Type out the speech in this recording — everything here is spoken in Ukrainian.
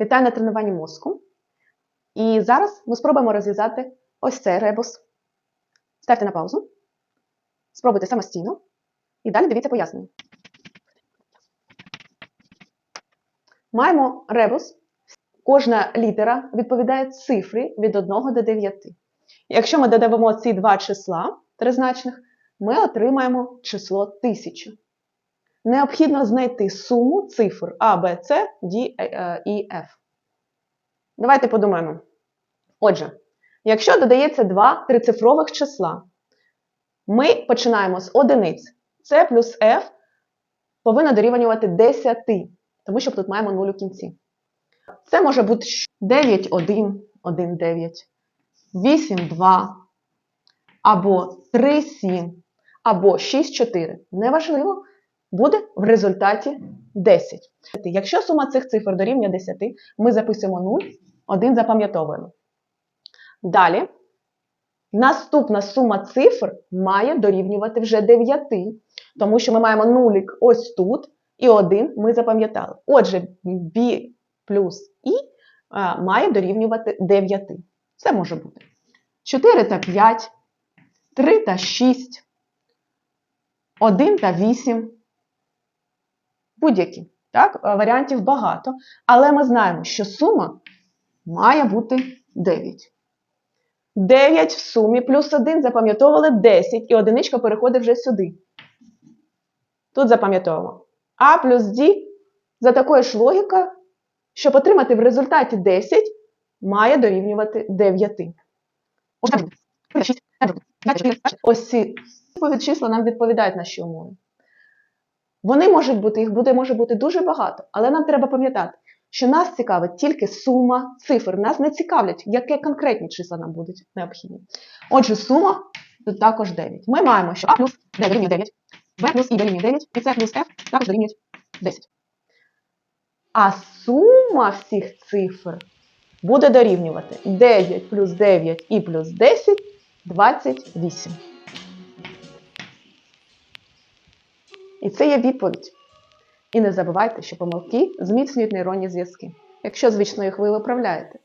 Вітаю на тренуванні мозку. І зараз ми спробуємо розв'язати ось цей ребус. Ставте на паузу. Спробуйте самостійно. І далі дивіться пояснення. Маємо ребус. Кожна літера відповідає цифрі від 1 до 9. Якщо ми додаємо ці два числа тризначних, ми отримаємо число 1000. Необхідно знайти суму цифр А, Б, С, Д е, і Ф. Давайте подумаємо. Отже, якщо додається два трицифрових числа, ми починаємо з одиниць. С плюс F повинно дорівнювати 10, тому що тут маємо 0 у кінці. Це може бути 9, 1, 1, 9, 8, 2, або 3, 7, або 6, 4. Неважливо, буде в результаті 10. Якщо сума цих цифр дорівнює 10, ми записуємо 0, 1 запам'ятовуємо. Далі, наступна сума цифр має дорівнювати вже 9, тому що ми маємо нулік ось тут, і 1 ми запам'ятали. Отже, b плюс і має дорівнювати 9. Це може бути 4 та 5, 3 та 6, 1 та 8. Будь-які. Так? Варіантів багато. Але ми знаємо, що сума має бути 9. 9 в сумі плюс 1 запам'ятовували 10, і одиничка переходить вже сюди. Тут запам'ятовуємо. А плюс D за такою ж логікою, щоб отримати в результаті 10, має дорівнювати 9. Ось ці числа нам відповідають наші умови. Вони можуть бути, їх буде, може бути дуже багато, але нам треба пам'ятати, що нас цікавить тільки сума цифр. Нас не цікавлять, яке конкретні числа нам будуть необхідні. Отже, сума тут також 9. Ми маємо, що А плюс D дорівнює 9, Б плюс І дорівнює 9, і С плюс Ф також дорівнює 10. А сума всіх цифр буде дорівнювати 9 плюс 9 і плюс 10 28. І це є відповідь. І не забувайте, що помилки зміцнюють нейронні зв'язки, якщо, звично, їх ви виправляєте.